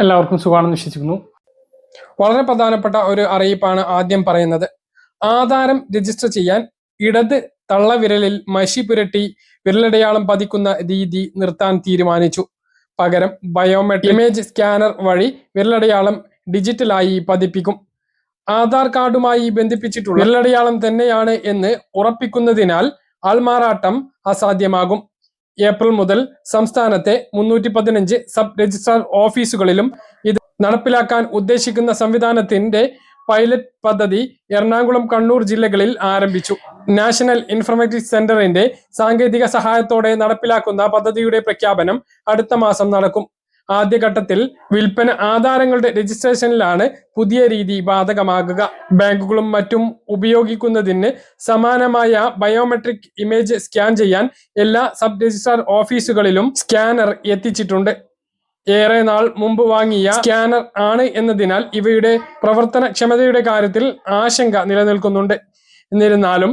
എല്ലാവർക്കും സുഖമാണെന്ന് വിശ്വസിക്കുന്നു. വളരെ പ്രധാനപ്പെട്ട ഒരു അറിയിപ്പാണ് ആദ്യം പറയുന്നത്. ആധാരം രജിസ്റ്റർ ചെയ്യാൻ ഇടത് തള്ളവിരലിൽ മഷി പുരട്ടി വിരലടയാളം പതിക്കുന്ന രീതി നിർത്താൻ തീരുമാനിച്ചു. പകരം ബയോമെട്രിക് ഇമേജ് സ്കാനർ വഴി വിരലടയാളം ഡിജിറ്റലായി പതിപ്പിക്കും. ആധാർ കാർഡുമായി ബന്ധിപ്പിച്ചിട്ടുള്ള വിരലടയാളം തന്നെയാണ് എന്ന് ഉറപ്പിക്കുന്നതിനാൽ ആൾമാറാട്ടം അസാധ്യമാകും. ഏപ്രിൽ മുതൽ സംസ്ഥാനത്തെ മുന്നൂറ്റി പതിനഞ്ച് സബ് രജിസ്ട്രാർ ഓഫീസുകളിലും ഇത് നടപ്പിലാക്കാൻ ഉദ്ദേശിക്കുന്ന സംവിധാനത്തിന്റെ പൈലറ്റ് പദ്ധതി എറണാകുളം കണ്ണൂർ ജില്ലകളിൽ ആരംഭിച്ചു. നാഷണൽ ഇൻഫർമാറ്റിക്സ് സെന്ററിന്റെ സാങ്കേതിക സഹായത്തോടെ നടപ്പിലാക്കുന്ന പദ്ധതിയുടെ പ്രഖ്യാപനം അടുത്ത മാസം നടക്കും. ആദ്യഘട്ടത്തിൽ വിൽപ്പന ആധാരങ്ങളുടെ രജിസ്ട്രേഷനിലാണ് പുതിയ രീതി ബാധകമാകുക. ബാങ്കുകളും മറ്റും ഉപയോഗിക്കുന്നതിന് സമാനമായ ബയോമെട്രിക് ഇമേജ് സ്കാൻ ചെയ്യാൻ എല്ലാ സബ് രജിസ്ട്രാർ ഓഫീസുകളിലും സ്കാനർ എത്തിച്ചിട്ടുണ്ട്. ഏറെ നാൾ മുമ്പ് വാങ്ങിയ സ്കാനർ ആണ് എന്നതിനാൽ ഇവയുടെ പ്രവർത്തനക്ഷമതയുടെ കാര്യത്തിൽ ആശങ്ക നിലനിൽക്കുന്നുണ്ട്. എന്നിരുന്നാലും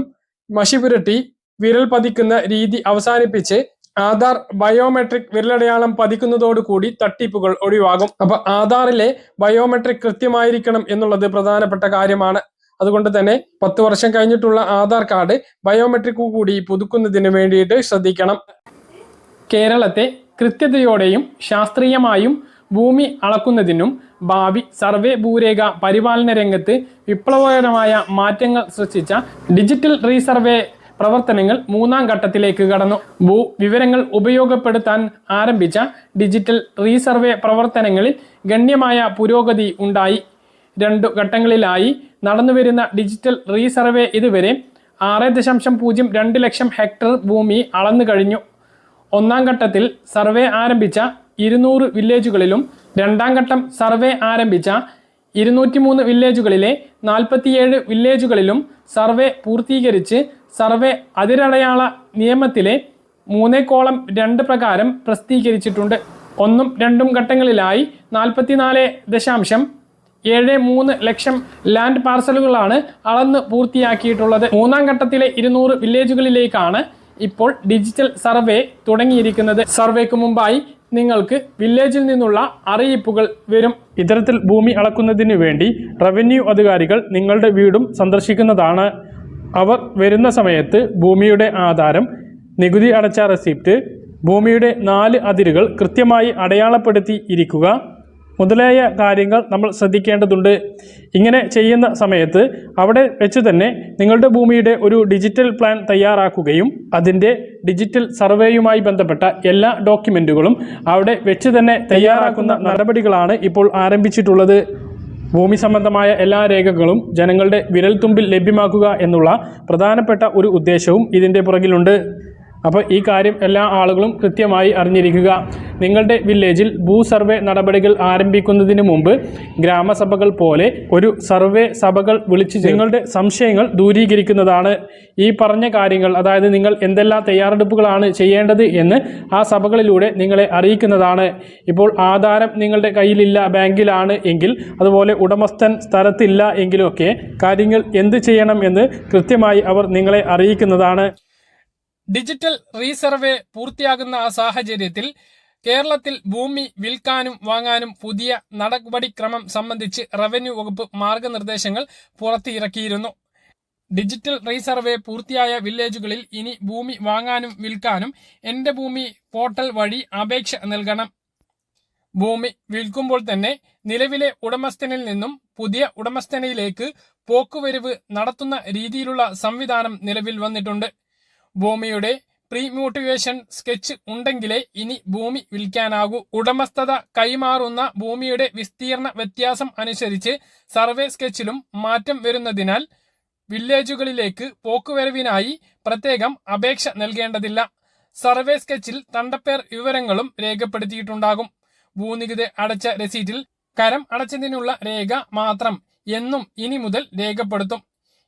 മഷിപുരട്ടി വിരൽ പതിക്കുന്ന രീതി അവസാനിപ്പിച്ച് ആധാർ ബയോമെട്രിക് വിരലടയാളം പതിക്കുന്നതോടുകൂടി തട്ടിപ്പുകൾ ഒഴിവാകും. അപ്പൊ ആധാറിലെ ബയോമെട്രിക് കൃത്യമായിരിക്കണം എന്നുള്ളത് പ്രധാനപ്പെട്ട കാര്യമാണ്. അതുകൊണ്ട് തന്നെ പത്ത് വർഷം കഴിഞ്ഞിട്ടുള്ള ആധാർ കാർഡ് ബയോമെട്രിക് കൂടി പുതുക്കുന്നതിന് വേണ്ടിയിട്ട് ശ്രദ്ധിക്കണം. കേരളത്തെ കൃത്യതയോടെയും ശാസ്ത്രീയമായും ഭൂമി അളക്കുന്നതിനും ഭാവി സർവേ ഭൂരേഖ പരിപാലന രംഗത്ത് വിപ്ലവകരമായ മാറ്റങ്ങൾ സൃഷ്ടിച്ച ഡിജിറ്റൽ റീസർവേ പ്രവർത്തനങ്ങൾ മൂന്നാം ഘട്ടത്തിലേക്ക് കടന്നു. ഭൂ വിവരങ്ങൾ ഉപയോഗപ്പെടുത്താൻ ആരംഭിച്ച ഡിജിറ്റൽ റീസർവേ പ്രവർത്തനങ്ങളിൽ ഗണ്യമായ പുരോഗതി ഉണ്ടായി. രണ്ടു ഘട്ടങ്ങളിലായി നടന്നുവരുന്ന ഡിജിറ്റൽ റീസർവേ ഇതുവരെ ആറ് ദശാംശം പൂജ്യം രണ്ട് ലക്ഷം ഹെക്ടർ ഭൂമി അളന്നു കഴിഞ്ഞു. ഒന്നാം ഘട്ടത്തിൽ സർവേ ആരംഭിച്ച ഇരുന്നൂറ് വില്ലേജുകളിലും രണ്ടാം ഘട്ടം സർവേ ആരംഭിച്ച ഇരുന്നൂറ്റി മൂന്ന് വില്ലേജുകളിലെ നാൽപ്പത്തിയേഴ് വില്ലേജുകളിലും സർവേ പൂർത്തീകരിച്ച് സർവേ അതിരടയാള നിയമത്തിലെ മൂന്നേ കോളം രണ്ട് പ്രകാരം പ്രസിദ്ധീകരിച്ചിട്ടുണ്ട്. ഒന്നും രണ്ടും ഘട്ടങ്ങളിലായി നാൽപ്പത്തിനാല് ദശാംശം ഏഴ് മൂന്ന് ലക്ഷം ലാൻഡ് പാർസലുകളാണ് അളന്ന് പൂർത്തിയാക്കിയിട്ടുള്ളത്. മൂന്നാം ഘട്ടത്തിലെ ഇരുന്നൂറ് വില്ലേജുകളിലേക്കാണ് ഇപ്പോൾ ഡിജിറ്റൽ സർവേ തുടങ്ങിയിരിക്കുന്നത്. സർവേക്ക് മുമ്പായി നിങ്ങൾക്ക് വില്ലേജിൽ നിന്നുള്ള അറിയിപ്പുകൾ വരും. ഇത്തരത്തിൽ ഭൂമി അളക്കുന്നതിന് വേണ്ടി റവന്യൂ അധികാരികൾ നിങ്ങളുടെ വീടും സന്ദർശിക്കുന്നതാണ്. അവർ വരുന്ന സമയത്ത് ഭൂമിയുടെ ആധാരം നികുതി അടച്ച റെസിപ്റ്റ് ഭൂമിയുടെ നാല് അതിരുകൾ കൃത്യമായി അടയാളപ്പെടുത്തി ഇരിക്കുക മുതലായ കാര്യങ്ങൾ നമ്മൾ ശ്രദ്ധിക്കേണ്ടതുണ്ട്. ഇങ്ങനെ ചെയ്യുന്ന സമയത്ത് അവിടെ വെച്ച് തന്നെ നിങ്ങളുടെ ഭൂമിയുടെ ഒരു ഡിജിറ്റൽ പ്ലാൻ തയ്യാറാക്കുകയും അതിന്റെ ഡിജിറ്റൽ സർവേയുമായി ബന്ധപ്പെട്ട എല്ലാ ഡോക്യുമെന്റുകളും അവിടെ വെച്ച് തന്നെ തയ്യാറാക്കുന്ന നടപടികളാണ് ഇപ്പോൾ ആരംഭിച്ചിട്ടുള്ളത്. ഭൂമി സംബന്ധമായ എല്ലാ രേഖകളും ജനങ്ങളുടെ വിരൽത്തുമ്പിൽ ലഭ്യമാക്കുക എന്നുള്ള പ്രധാനപ്പെട്ട ഒരു ഉദ്ദേശവും ഇതിന്റെ പുറകിലുണ്ട്. അപ്പോൾ ഈ കാര്യം എല്ലാ ആളുകളും കൃത്യമായി അറിഞ്ഞിരിക്കുക. നിങ്ങളുടെ വില്ലേജിൽ ഭൂ സർവേ നടപടികൾ ആരംഭിക്കുന്നതിന് മുമ്പ് ഗ്രാമസഭകൾ പോലെ ഒരു സർവേ സഭകൾ വിളിച്ച് നിങ്ങളുടെ സംശയങ്ങൾ ദൂരീകരിക്കുന്നതാണ്. ഈ പറഞ്ഞ കാര്യങ്ങൾ അതായത് നിങ്ങൾ എന്തെല്ലാം തയ്യാറെടുപ്പുകളാണ് ചെയ്യേണ്ടത് എന്ന് ആ സഭകളിലൂടെ നിങ്ങളെ അറിയിക്കുന്നതാണ്. ഇപ്പോൾ ആധാരം നിങ്ങളുടെ കയ്യിലില്ല ബാങ്കിലാണ് എങ്കിൽ അതുപോലെ ഉടമസ്ഥൻ സ്ഥലത്തില്ല എങ്കിലൊക്കെ കാര്യങ്ങൾ എന്ത് ചെയ്യണം എന്ന് കൃത്യമായി അവർ നിങ്ങളെ അറിയിക്കുന്നതാണ്. ഡിജിറ്റൽ റീസർവേ പൂർത്തിയാകുന്ന ആ സാഹചര്യത്തിൽ കേരളത്തിൽ ഭൂമി വിൽക്കാനും വാങ്ങാനും പുതിയ നടപടിക്രമം സംബന്ധിച്ച് റവന്യൂ വകുപ്പ് മാർഗനിർദ്ദേശങ്ങൾ പുറത്തിറക്കിയിരുന്നു. ഡിജിറ്റൽ റീസർവേ പൂർത്തിയായ വില്ലേജുകളിൽ ഇനി ഭൂമി വാങ്ങാനും വിൽക്കാനും എന്റെ ഭൂമി പോർട്ടൽ വഴി അപേക്ഷ നൽകണം. ഭൂമി വിൽക്കുമ്പോൾ തന്നെ നിലവിലെ ഉടമസ്ഥനിൽ നിന്നും പുതിയ ഉടമസ്ഥനയിലേക്ക് പോക്കുവരവ് നടത്തുന്ന രീതിയിലുള്ള സംവിധാനം നിലവിൽ വന്നിട്ടുണ്ട്. ഭൂമിയുടെ പ്രീമ്യൂട്ടിവേഷൻ സ്കെച്ച് ഉണ്ടെങ്കിലേ ഇനി ഭൂമി വിൽക്കാനാകൂ. ഉടമസ്ഥത കൈമാറുന്ന ഭൂമിയുടെ വിസ്തീർണ വ്യത്യാസം അനുസരിച്ച് സർവേ സ്കെച്ചിലും മാറ്റം വരുന്നതിനാൽ വില്ലേജുകളിലേക്ക് പോക്കുവരവിനായി പ്രത്യേകം അപേക്ഷ നൽകേണ്ടതില്ല. സർവേ സ്കെച്ചിൽ തണ്ടപ്പേർ വിവരങ്ങളും രേഖപ്പെടുത്തിയിട്ടുണ്ടാകും. ഭൂനികുതി അടച്ച രസീറ്റിൽ കരം അടച്ചതിനുള്ള രേഖ മാത്രം എന്നും ഇനി മുതൽ രേഖപ്പെടുത്തും.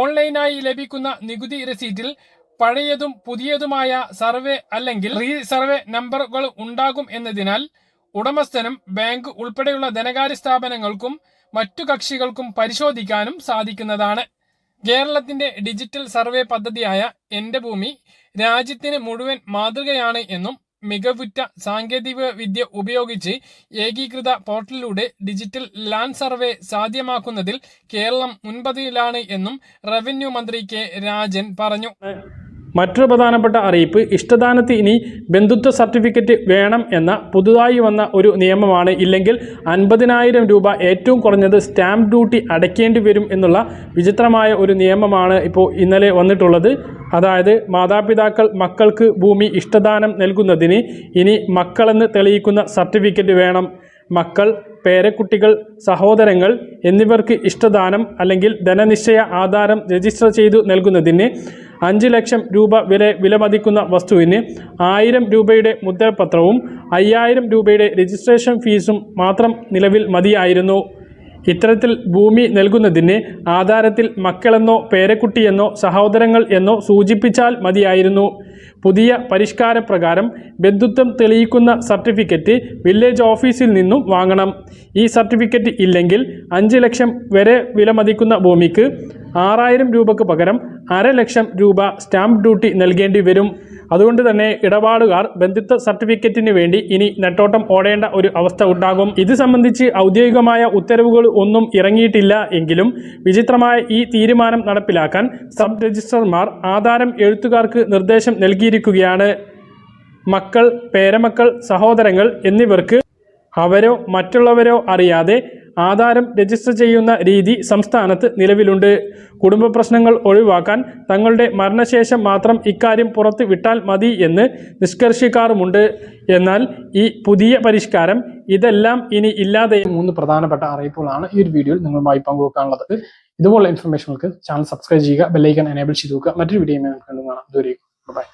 ഓൺലൈനായി ലഭിക്കുന്ന നികുതി രസീറ്റിൽ പഴയതും പുതിയതുമായ സർവേ അല്ലെങ്കിൽ റീ സർവേ നമ്പറുകൾ ഉണ്ടാകും എന്നതിനാൽ ഉടമസ്ഥനും ബാങ്ക് ഉൾപ്പെടെയുള്ള ധനകാര്യ സ്ഥാപനങ്ങൾക്കും മറ്റു കക്ഷികൾക്കും പരിശോധിക്കാനും സാധിക്കുന്നതാണ്. കേരളത്തിന്റെ ഡിജിറ്റൽ സർവേ പദ്ധതിയായ എന്റെ ഭൂമി രാജ്യത്തിന് മുഴുവൻ മാതൃകയാണ് എന്നും മികവുറ്റ സാങ്കേതിക വിദ്യ ഉപയോഗിച്ച് ഏകീകൃത പോർട്ടലിലൂടെ ഡിജിറ്റൽ ലാൻഡ് സർവേ സാധ്യമാക്കുന്നതിൽ കേരളം മുൻപതിലാണ് എന്നും റവന്യൂ മന്ത്രി കെ രാജൻ പറഞ്ഞു. മറ്റൊരു പ്രധാനപ്പെട്ട അറിയിപ്പ് ഇഷ്ടദാനത്ത് ഇനി ബന്ധുത്വ സർട്ടിഫിക്കറ്റ് വേണം എന്ന പുതുതായി വന്ന ഒരു നിയമമാണ്. ഇല്ലെങ്കിൽ അൻപതിനായിരം രൂപ ഏറ്റവും കുറഞ്ഞത് സ്റ്റാമ്പ് ഡ്യൂട്ടി അടയ്ക്കേണ്ടി വരും എന്നുള്ള വിചിത്രമായ ഒരു നിയമമാണ് ഇപ്പോൾ ഇന്നലെ വന്നിട്ടുള്ളത്. അതായത് മാതാപിതാക്കൾ മക്കൾക്ക് ഭൂമി ഇഷ്ടദാനം നൽകുന്നതിന് ഇനി മക്കളെന്ന് തെളിയിക്കുന്ന സർട്ടിഫിക്കറ്റ് വേണം. മക്കൾ പേരക്കുട്ടികൾ സഹോദരങ്ങൾ എന്നിവർക്ക് ഇഷ്ടദാനം അല്ലെങ്കിൽ ധനനിശ്ചയ ആധാരം രജിസ്റ്റർ ചെയ്തു നൽകുന്നതിന് അഞ്ച് ലക്ഷം രൂപ വില വിലമതിക്കുന്ന വസ്തുവിന് ആയിരം രൂപയുടെ മുദ്രപത്രവും അയ്യായിരം രൂപയുടെ രജിസ്ട്രേഷൻ ഫീസും മാത്രം നിലവിൽ മതിയായിരുന്നു. ഇത്തരത്തിൽ ഭൂമി നൽകുന്നതിന് ആധാരത്തിൽ മക്കളെന്നോ പേരക്കുട്ടിയെന്നോ സഹോദരങ്ങൾ എന്നോ സൂചിപ്പിച്ചാൽ മതിയായിരുന്നു. പുതിയ പരിഷ്കാരപ്രകാരം ബന്ധുത്വം തെളിയിക്കുന്ന സർട്ടിഫിക്കറ്റ് വില്ലേജ് ഓഫീസിൽ നിന്നും വാങ്ങണം. ഈ സർട്ടിഫിക്കറ്റ് ഇല്ലെങ്കിൽ അഞ്ച് ലക്ഷം വരെ വിലമതിക്കുന്ന ഭൂമിക്ക് ആറായിരം രൂപയ്ക്ക് പകരം അര ലക്ഷം രൂപ സ്റ്റാമ്പ് ഡ്യൂട്ടി നൽകേണ്ടി വരും. അതുകൊണ്ട് തന്നെ ഇടപാടുകാർ ബന്ധുത്വ സർട്ടിഫിക്കറ്റിന് വേണ്ടി ഇനി നെട്ടോട്ടം ഓടേണ്ട ഒരു അവസ്ഥ ഉണ്ടാകും. ഇത് സംബന്ധിച്ച് ഔദ്യോഗികമായ ഉത്തരവുകൾ ഒന്നും ഇറങ്ങിയിട്ടില്ല എങ്കിലും വിചിത്രമായ ഈ തീരുമാനം നടപ്പിലാക്കാൻ സബ് രജിസ്ട്രർമാർ ആധാരം എഴുത്തുകാർക്ക് നിർദ്ദേശം നൽകിയിരിക്കുകയാണ്. മക്കൾ പേരമക്കൾ സഹോദരങ്ങൾ എന്നിവർക്ക് അവരോ മറ്റുള്ളവരോ അറിയാതെ ആധാരം രജിസ്റ്റർ ചെയ്യുന്ന രീതി സംസ്ഥാനത്ത് നിലവിലുണ്ട്. കുടുംബ പ്രശ്നങ്ങൾ ഒഴിവാക്കാൻ തങ്ങളുടെ മരണശേഷം മാത്രം ഇക്കാര്യം പുറത്ത് വിട്ടാൽ മതി എന്ന് നിഷ്കർഷിക്കാറുമുണ്ട്. എന്നാൽ ഈ പുതിയ പരിഷ്കാരം ഇതെല്ലാം ഇനി ഇല്ലാതെ മൂന്ന് പ്രധാനപ്പെട്ട അറിയിപ്പുകളാണ് ഈ ഒരു വീഡിയോയിൽ നിങ്ങളുമായി പങ്കുവെക്കാനുള്ളത്. ഇതുപോലുള്ള ഇൻഫർമേഷനുകൾക്ക് ചാനൽ സബ്സ്ക്രൈബ് ചെയ്യുക ബെല്ലൈക്കൺ എനേബിൾ ചെയ്ത് മറ്റൊരു വീഡിയോ നമുക്ക് കാണാം. ദൂരേക്കും